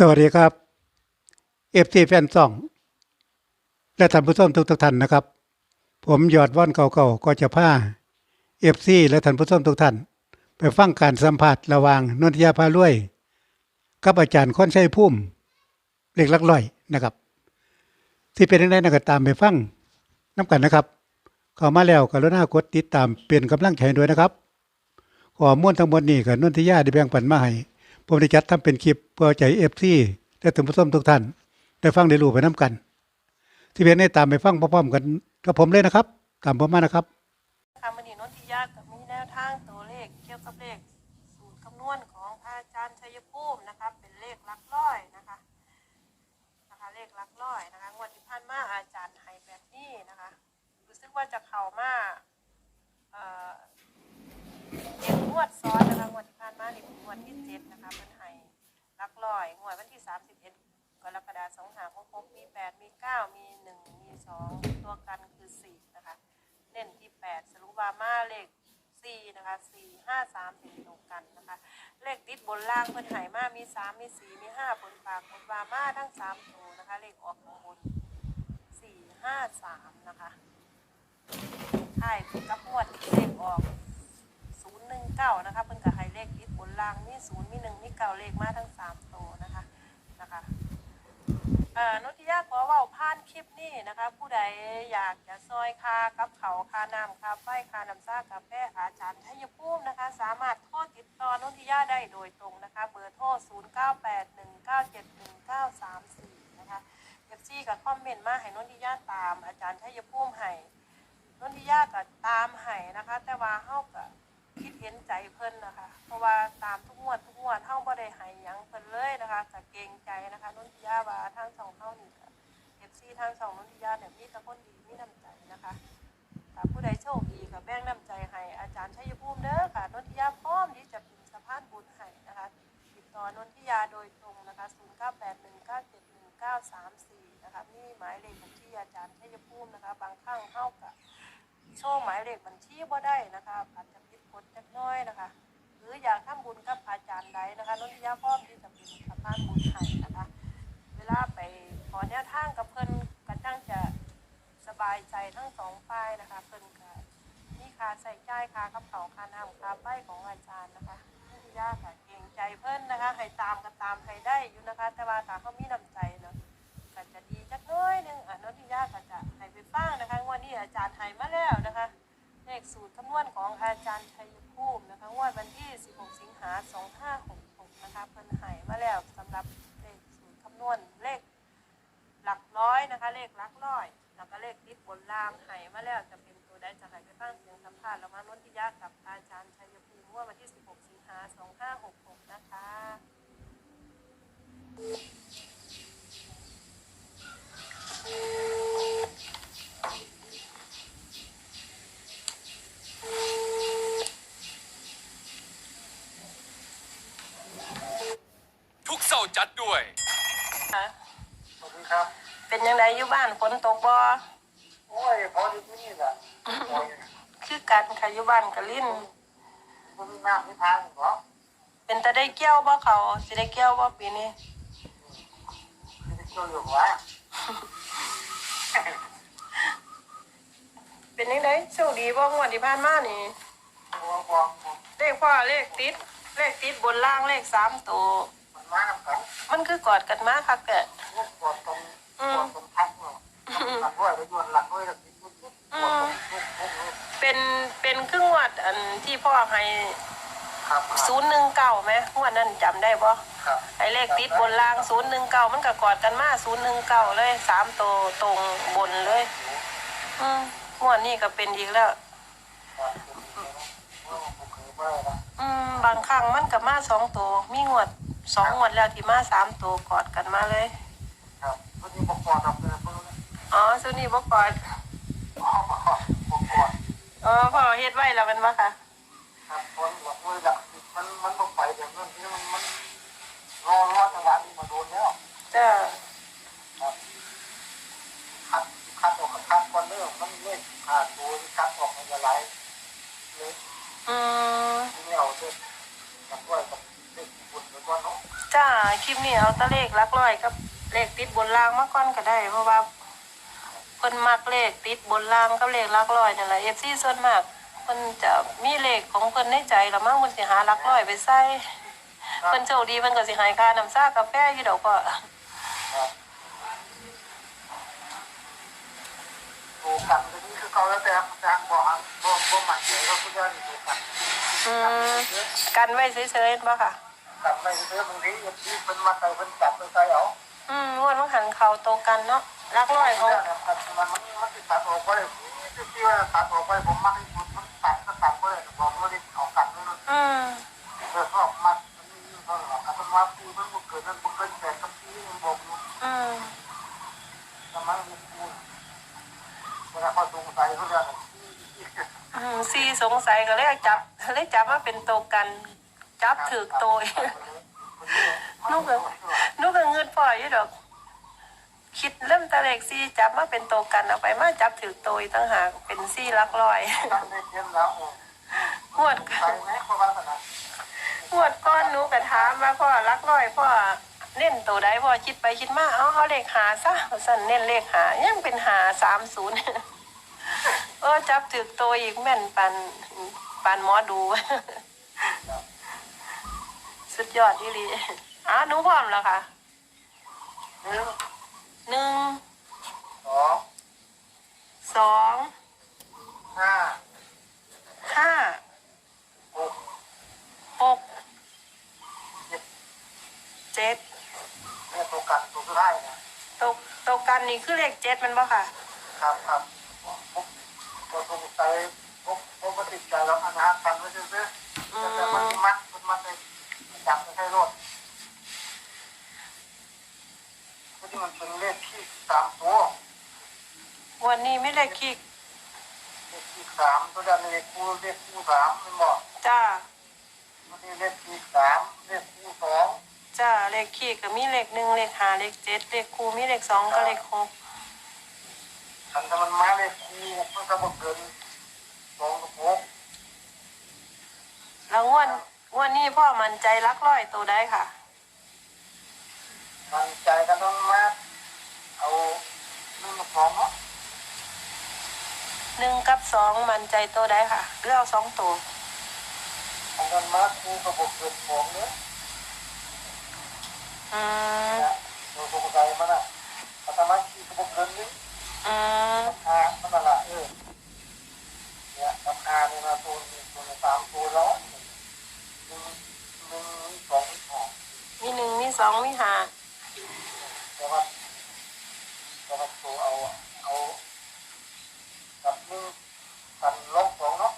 สวัสดีครับเอฟซีแฟนซอง และท่านผู้ชมทุกทุกท่านนะครับ ผมยอดว่อนเก่าๆก็จะพาเอฟซีและท่านผู้ชมทุกท่าน ไปฟังการสัมผัสระหว่างนนทยาพารวยกับอาจารย์ค้นชัยพุ่มเล็กลักลอยนะครับ ที่เป็นยังไงนะก็ตามไปฟังน้ำกันนะครับเข้ามาแล้วกรุณากดติดตามเปลี่ยนกำลังใจด้วยนะครับข้อมูลทั้งหมดนี้กับนนทยาได้แบ่งปันมาให้ ผมได้จัดทำเป็นคลิปเพื่อใจเอฟซีและถึงผู้ชมทุกท่าน ได้ฟังได้รู้ไปน้ำกัน ที่เป็นได้ตามไปฟังพร้อมๆกันกับผมเลยนะครับ ตามผมมานะครับค่ะมันนี่นนทิยากับมีแนวทางตัวเลขเกี่ยวกับเลขสูตรคำนวณของพระอาจารย์ชัยภูมินะคะ เป็นเลขหลักร้อยนะคะนะคะ เลขหลักร้อยนะคะงวดที่ผ่านมาอาจารย์ให้แบบนี้นะคะรู้สึกว่าจะเข้ามาเอ่อเจ็ดงวดซ้อนนะคะงวดที่ผ่านมานี่เป็นงวดที่เจ็ดนะคะเป็นให้หลักร้อยงวดวันที่สามสิบเอ็ดกรกฎาคมสองหาคมมีแปดมีเก้ามีหนึ่งมีสองตัวกันคือสี่นะคะ เน้นที่แปดสรุปว่ามาเลขสี่นะคะสี่ห้าสามเป็นตรงกันนะคะ เลขติดบนล่างเพิ่นหายมามีสามมีสี่มีห้าบนปากบนวามาทั้งสามตัวนะคะ เลขออกข้างบนสี่ห้าสามนะคะใช่กับงวดที่เลขออกศูนย์หนึ่งเก้านะคะเพิ่นกับให้เลขติดบนล่างมีศูนย์มีหนึ่งมีเก้าเลขมาทั้งสามตัวนะคะนะคะ อ่อนุติยาขอเว่าผ่านคลิปนี้นะคะ ผู้ใดอยากจะซอยคากับเขาคาน้ำคาไฟคาน้ำซ่ากาแฟอาจารย์ชัยภูมินะคะ สามารถโทรติดต่อนุติยาได้โดยตรงนะคะ เบอร์โทร 0 9 8 1 9 7 1 9 3 4 นะคะเอฟซีกับคอมเมนต์มาให้นุติยาตามอาจารย์ชัยภูมิให้นุติยาก็ตามให้นะคะ แต่ว่าเฮาก็คิด เห็นใจเพิ่นนะคะ เพราะว่าตามทุกงวดทุกงวดเฮาบ่ได้ให้หยังเพิ่นเลยนะคะก็เกรงใจนะคะนุติยาว่าทางสองเฮานี่ก็เอฟซีทางสองนุนทิยาเนี่ยมีแตะคนดีมีน้ำใจนะคะถ้าผู้ใดโชคดีกับแบ่งน้ำใจให้อาจารย์ชัยภูมิเด้อค่ะนนทิยาพร้อมที่จะเป็นสะพานบุญให้นะคะ ติดต่อนนทิยาโดยตรงนะคะ0 9 8 1 9 7 1 9 3 4นะคะมีหมายเลขบัญชีอาจารย์ชัยภูมินะคะ บางครั้งเข้ากับโชว์หมายเลขบัญชีบ่ได้นะคะอาจจะ ผิดจักน้อยนะคะ หรืออยากทำบุญกับอาจารย์ใดนะคะนนทิยาพร้อมที่จะเป็นสะพานบุญให้นะคะ เวลาไปขอแนวทางกับเพิ่นก็จังจะสบายใจทั้งสองฝ่ายนะคะ เพิ่นก็มีค่าใส่จ่ายค่ากับเขาค่าน้ำค่าไฟของอาจารย์นะคะที่ยาค่ะเกรงใจเพิ่นนะคะให้ตามก็ตามให้ได้อยู่นะคะ แต่ว่าถ้าเขามีน้ำใจเนาะก็จะดีจักน้อยหนึงอะเน้องที่ยาก็จะให้ไปฟังนะคะงวันนี้อาจารย์ให้มาแล้วนะคะ เลขสูตรคำนวณของอาจารย์ชัยภูมินะคะงวดวันที่ 16 สิงหา2566นะคะเพิ่นให้มาแล้วสำหรับเลขสูตรคำนวณเลขหลักร้อยนะคะ เลขหลักร้อย แล้วก็เลขติดบนล่างให้มาแล้วจะเป็นตัวใดจะให้ไปฟังเสียงสัมภาษณ์แล้วมานนทิยากับอาจารย์ชัยภูมิงวดวันที่ 16 สิงหา2566 นะคะ ทุกเสาร์ จัดด้วย ค่ะสวัสดีครับ เป็นยังไงอยู่บ้านฝนตกบ่โอ้ยพอดีนี่แหละโอ้ยคือกันค่ะอยู่บ้านกะลิ้น มันมีน้ำมีทางเหรอเป็นตาได้เกี่ยวบ่เขาสิได้เกี่ยวบ่ปีนี้ไม่ได้ช่วยอยู่วะเป็นยังไงโชคดีบ่งวดที่ผ่านมานี่พวงพวงเลขพ่อเลขติด เลขติดบนล่างเลขสามตัว มันมาน้ำกันมันคือกอดกันมาคักแกะพวกปวดตรงปวดตรงทักเนาะหลักด้วยไปยวนหลักด้วยแล้วติดปุ๊บปุ๊บปวดตรงทุกทุกทุกเป็นเป็นครึ่งวัดอันที่พ่อให้ครับศูนย์หนึ่งเก้าไหมงวดนั้นจำได้บ่ครับไอเลขติดบนล่างศูนย์หนึ่งเก้ามันก็กอดกันมาศูนย์หนึ่งเก้าเลยสามตัวตรงบนเลยอืมงวดนี้ก็เป็นอีกแล้วครับเป็นดีนะว่าผมเคยว่านะอืมบางครั้งมันก็มาสองตัวมีงวด สองงวดแล้วที่มาสามตัวกอดกันมาเลย ครับวันนี้ผมปวดทำเลยเพื่อนอ๋อสุนี่บ่กอดผมปวดอ๋อพ่อเฮ็ดไว้แล้วแมันบ่ค่ะครับปวดหลักด้วยหลักมันมันต้องไปแบบนั้นที่มันมันรอรอจังหวะนี้มาโดนแล้ว จ้า ครับคัดคัดออกคัดก่อนเริ่มมันไม่ขาดตัวคัดออกมันจะไหลเลย อืม ที่ไม่เอาเส้นกับด้วยกับเส้นญี่ปุ่นไปก่อนเนาะ จ้า ค ลิปนี้เอาแตะเลขหลักร้อยกับเลขติดบนรางมาก่อนก็ได้ เพราะว่าเพิ่นมักเลขติดบนรางกับเลขหลักร้อยนั่นแหละ FC ส่วนมากเพิ่นจะมีเลขของเพิ่นในใจแล้วมั้งเพิ่นสิหาหลักร้อยไปใส่เพิ่นโชคดีเพิ่นก็สิให้ค่าน้ำชากาแฟอยู่ดอกก็ครับตัวกันก็นี่คือเขาแล้วแต่แต่บอกบอกบอกหมันเลยก็คือว่าตัวกันอืมกันไว้เฉยๆบ่ค่ะ กันไม่เยอะบางทีที่เป็นมาใส่เป็นจับเป็นใส่เอาอืมงวดมันหันเข่าโตกันเนาะหลักร้อยของมันมันมันติดตัดออกไปที่ว่าตัดออกไปผมมักให้คุณมันตัดก็ตัดไปเลยบอกว่าได้เอากันนั่นอืมเออชอบมัดมันนี่เขาหรอกมันว่าปูมันบุกเกิดมันบุกเกิดแต่กับที่มันบอกอยู่อืมทำไมมันปูเวลาเขาสงสัยเขาจะอืมซีสงสัยก็เลยจับเลยจับว่าเป็นโตกัน จับถือโตยนุกก็นุกก็เงินพ่ออยู่ดอก คิดเริ่มตะเลขซี่จับมาเป็นโตกันเอาไปมาจับถือโตยตั้งหากเป็นซี่ลักลอยตั้งได้เทียมแล้วงวดหวดงวดก้อนนูก็ถามว่าพ่อลักลอยพ่อเน้นตัวใดพ่อคิดไปคิดมาเอาเอาเลขหาซะสั่นเน้นเลขหายังเป็นหาสามศูนย์เออจับถือโตยอีกแม่นปันปันหมอดู สุดยอดที่ลีอะหนูพร้อมแล้วค่ะหนึ่งหนึ่งสองสองห้าห้าหกหกเจ็ดเนี่ยตัวกันตัวสุดท้ายนะตกตกกันนี่คือเลขเจ็ดมันบ่ค่ะ ครับครับผมตัวสงสัยผมผมมาติดใจแล้วอันนั้นกันไม่ใช่ไหมแต่มันมัดมันมัดใน จับไม่ใช่รถที่มันเป็นเลขที่สามตัววันนี้ไม่เลขคิกเลขที่สามตัวด้านเลขคู่เลขคู่สามมันบอกจ้ามันนี่เลขที่สามเลขคู่สองจ้าเลขคิกก็มีเลขหนึ่งเลขห้าเลขเจ็ดเลขคูมีเลขสองก็เลขหกอันถ้ามันมาเลขคู่มันก็บอกเกินสองกับหกแล้วงวดง วดนี้พ่อมันใจรักร้อยตัวได้ค่ะ มันใจกันต้องมาเอาหนึ่งกับสองเนาะหนึ่งกับสองมันใจตัวได้ค่ะเลือกสองตัวอันนั้นมาคู่กับบอกเกินสองเนาะ อืม นะตัวสงสัยมันอะอาตมาขี่กับบอกเกินนึง อืม อามันอะไรเออเนี่ยราคาเนี่ยนะตัวนี้ตัวละสามตัวร้อยหนึ่งหนึ่งสองสอง มีหนึ่งมีสองมีห้า แต่ว่าแต่ว่าตัว เอาเอากับหนึ่งกันลบสองเนาะ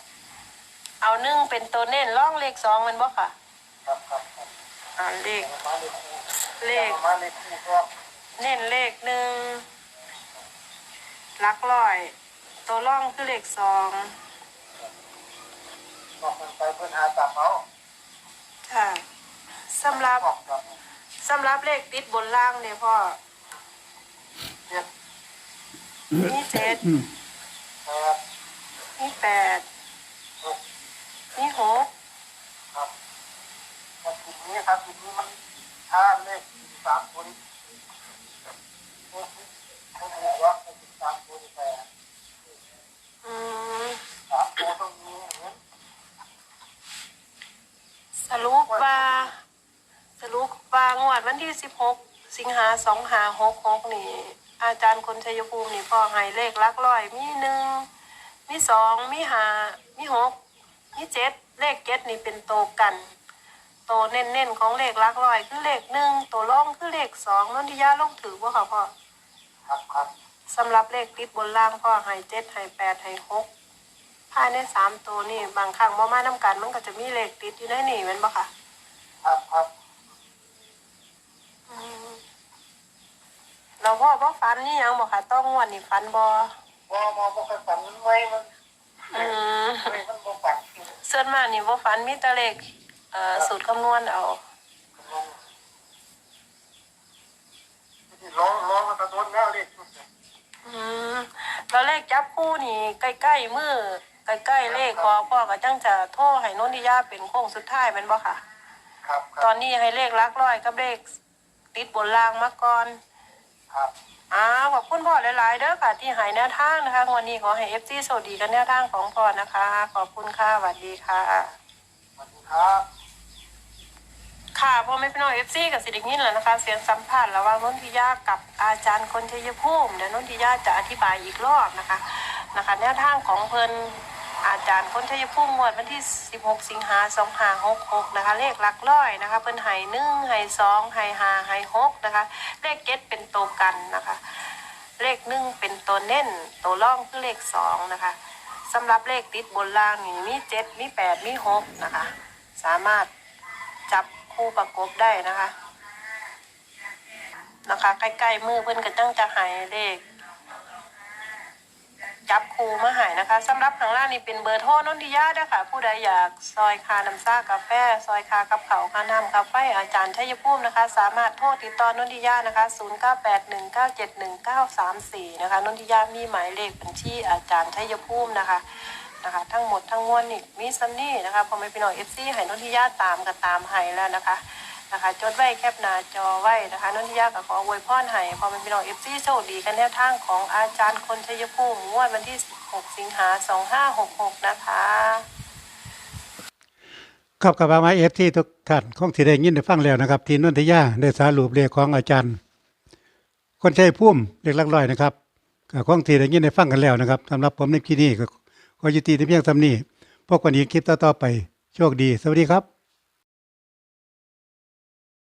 เอาหนึ่งเป็นตัวเน้นร่องเลขสองมันบ่ค่ะครับครับครับอ่าเลขมาเลขคู่เลขมาเลขคู่ก็เน้นเลขหนึ่งหลักร้อย ตัวร่องคือเลขสองบอกมันไปเพื่อนหาตามเอาค่ะสำหรับ บอกครับ สำหรับเลขติดบนล่างเนี่ยพ่อเจ็ด มีเจ็ดอืมแปดมีแปดหกมีหกครับแต่ทีนี้ครับทีนี้มันถ้าเลขสามตัวนี้เขาบอกว่าเป็นสามตัวแต่อืมสามตัวต้องมีอย่างนี้สรุปว่า สรุปว่างวดวันที่สิบหกสิงหาสองหาหกหกนี่ อาจารย์คนชัยภูมินี่พ่อให้เลขหลักร้อยมีหนึ่งมีสองมีห้ามีหกมีเจ็ดเลขเจ็ดนี่เป็นโตกันโตเน้นๆของเลขหลักร้อยคือเลขหนึ่งตัวร่องคือเลขสองนนทิยาลงถือว่าค่ะพ่อครับครับสำหรับเลขติดบนล่างพ่อให้เจ็ดให้แปดให้หกภายในสามตัวนี่บางครั้งบ่มาน้ำกันมันก็จะมีเลขติดอยู่ในนี่แมันบ่ค่ะ ครับครับอืม เราพ่อบ่ฟันนี่ยังบ่ค่ะต้องงวันนี่ฟันบ่มองมองก็ฝันไว้มันอืมไว้มันบ่ฝันส่วนมากนี่บ่ฟันมีแต่เลขเอ่อสูตรคำนวณเอาร้องร้องมาตะโดนแล้วเลขชุดอืมแล้วเลขจับคู่นี่ใกล้ๆมือใกล้ๆเลขพอพ่อก็จังจะโทรให้นนทิยาเป็นโค้งสุดท้ายแม่นบ่ค่ะ ครับคตรัอบนนี้ให้เลขหลักร้อยกับเลขติดบนล่างมาก่อน ครับ อ้าวขอบคุณพ่อหลายๆเด้อค่ะที่ใหายแนวทางนะคะวันนี้ขอให้เอฟซีสวัสดีกันแนวทางของพ่อนะคะ ขอบคุณค่ะสวัสดีค่ะ สวัสดีครับ ค่ะพ่อไม่พี่น้องเอฟซีกับสิริงินแหละนะคะ เสียงสัมภาษณ์ระหว่างนนทิยากับอาจารย์คนชัยภูมิเดี๋ยวนนทิยาจะอธิบายอีกรอบนะคะนะคะ แนวทางของเพิ่น อาจารย์คนชัยภูมิงวดวันที่ 16 สิงหา2566นะคะ เลขหลักร้อยนะคะ เพิ่นให้หนึ่งให้สองให้ห้าให้หกนะคะ เลขเจ็ดเป็นตัวกันนะคะ เลขหนึ่งเป็นตัวเน้น ตัวร่องคือเลขสองนะคะสำหรับเลขติดบนล่างนี่มีเจ็ดมีแปดมีหกนะคะ สามารถจับคู่ประกบได้นะคะ นะคะ ใกล้ๆมือเพื่นก็จังจะหายเลข จับคูมาหายนะคะสำหรับข้างล่างนี่เป็นเบอร์โทรนนทิยาด้อค่ะ ผู้ใดอยากซอยคาน้ำซ่ากาแฟ ซอยคากับเขาคาน้ำกาแฟอาจารย์ชัยภูมินะคะ สามารถโทรติดต่อนนทิยานะคะ 0981971934 นะคะนนทิยามีหมายเลขบัญชีอาจารย์ชัยภูมินะคะนะคะทั้งหมดทั้งมวลนี่มีซัมนี่นะคะพอไม่พี่น้องเอฟซีให้นนทิยาตามก็ตามให้แล้วนะคะ นะคะ จดไว้แคปหน้าจอไว้นะคะนนทิยากับขออวยพรให้พอเป็นพี่น้องเอฟซีโชคดีกันแนวทางของอาจารย์คนชัยภูมิงวดวันที่ 16 สิงหา 2566 นะคะครับกับมาเอฟที่ทุกท่านคงสิได้ยินได้ฟังแล้วนะครับที่นนทยาได้สารุปเลขของอาจารย์ คนใช้พุ่มเลขหลักร้อยนะครับก็คงสิได้ยินได้ฟังกันแล้วนะครับสำหรับผมในคลิปนี้ก็ขอยุติในเพียงสำนี้พบกันอีกคลิปต่อๆไปโชคดี สวัสดีครับ